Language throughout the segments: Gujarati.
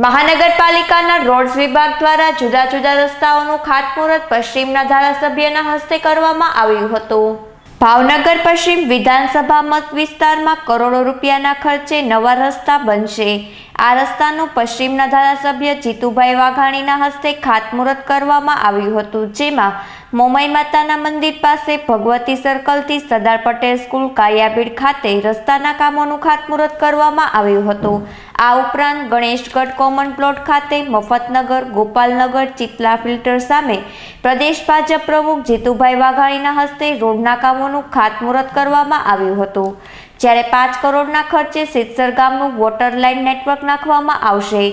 મહાનગરપાલિકાના રોડ્સ વિભાગ દ્વારા જુદા જુદા રસ્તાઓનું ખાતમુહૂર્ત પશ્ચિમના ધારાસભ્યના હસ્તે કરવામાં આવ્યું હતું. ભાવનગર પશ્ચિમ વિધાનસભા મત વિસ્તારમાં કરોડો રૂપિયાના ખર્ચે નવા રસ્તા બનશે. આ રસ્તાનું પશ્ચિમના ધારાસભ્ય જીતુભાઈ વાઘાણીના હસ્તે ખાતમુહૂર્ત કરવામાં આવ્યું હતું, જેમાં મોમાઈ માતાના મંદિર પાસે ભગવતી સર્કલથી સરદાર પટેલ સ્કૂલ કાયાબીડ ખાતે રસ્તાના કામોનું ખાતમુહૂર્ત કરવામાં આવ્યું હતું. આ ઉપરાંત ગણેશગઢ કોમન પ્લોટ ખાતે મફતનગર, ગોપાલનગર, ચિતલા ફિલ્ટર સામે પ્રદેશ ભાજપ પ્રમુખ જીતુભાઈ વાઘાણીના હસ્તે રોડના કામોનું ખાતમુહૂર્ત કરવામાં આવ્યું હતું. જ્યારે પાંચ કરોડના ખર્ચે સિત્સર ગામનું વોટર લાઇન નેટવર્ક નાખવામાં આવશે.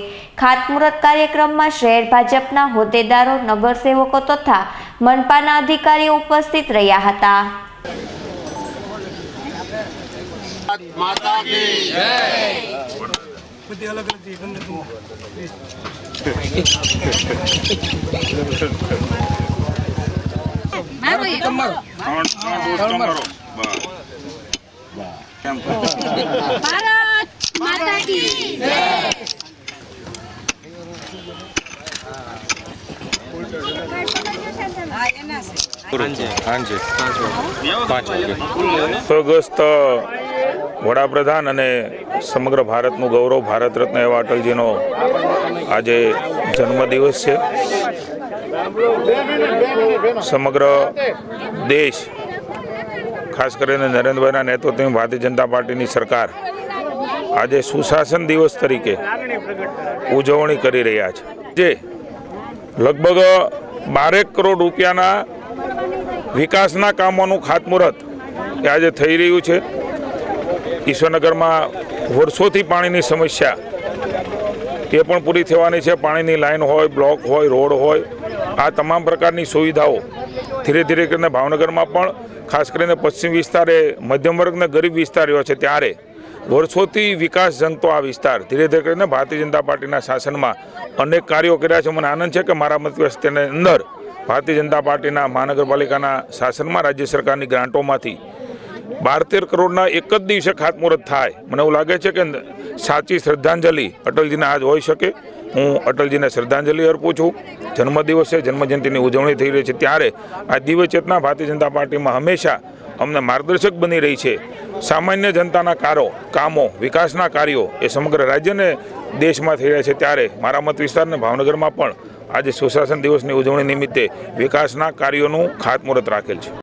ખાતમુહૂર્ત કાર્યક્રમમાં શહેર ભાજપના હોદ્દેદારો નગરસેવકો તથા મનપાના અધિકારીઓ ઉપસ્થિત રહ્યા હતા. માતા બંને ભારત માતા કી સ્વર્ગસ્થ વડાપ્રધાન અને સમગ્ર ભારતનું ગૌરવ ભારત રત્ન એવા અટલજીનો આજે જન્મદિવસ છે. સમગ્ર દેશ ખાસ કરીને નરેન્દ્રભાઈના નેતૃત્વની ભારતીય જનતા પાર્ટીની સરકાર આજે સુશાસન દિવસ તરીકે ઉજવણી કરી રહ્યા છે. જે લગભગ બારેક કરોડ રૂપિયાના વિકાસના કામોનું ખાતમુહૂર્ત એ આજે થઈ રહ્યું છે. ઈશ્વરનગરમાં વર્ષોથી પાણીની સમસ્યા એ પણ પૂરી થવાની છે. પાણીની લાઇન હોય, બ્લોક હોય, રોડ હોય, આ તમામ પ્રકારની સુવિધાઓ ધીરે ધીરે કરીને ભાવનગરમાં પણ ખાસ કરીને પશ્ચિમ વિસ્તાર મધ્યમ વર્ગના ગરીબ વિસ્તાર એવો છે ત્યારે વર્ષોથી વિકાસ જંગતો આ વિસ્તાર. ધીરે ધીરે કરીને ભારતીય જનતા પાર્ટીના શાસનમાં અનેક કાર્યો કર્યા છે. મને આનંદ છે કે મારા મત વ્યવસ્થાની અંદર ભારતીય જનતા પાર્ટીના મહાનગરપાલિકાના શાસનમાં રાજ્ય સરકારની ગ્રાન્ટોમાંથી બાર તેર કરોડના એક જ દિવસે ખાતમુહૂર્ત થાય. મને એવું લાગે છે કે સાચી શ્રદ્ધાંજલિ અટલજીને આજ હોઈ શકે. હું અટલજીને શ્રદ્ધાંજલિ અર્પું છું. જન્મદિવસે જન્મજયંતિની ઉજવણી થઈ રહી છે ત્યારે આ દિવ્ય ચેતના ભારતીય જનતા પાર્ટીમાં હંમેશા અમને માર્ગદર્શક બની રહી છે. સામાન્ય જનતાના કારો, કામો, વિકાસના કાર્યો એ સમગ્ર રાજ્યને દેશમાં થઈ રહ્યા છે ત્યારે મારા મત વિસ્તારને ભાવનગરમાં પણ આજે સુશાસન દિવસની ઉજવણી નિમિત્તે વિકાસના કાર્યોનું ખાતમુહૂર્ત રાખેલ છે.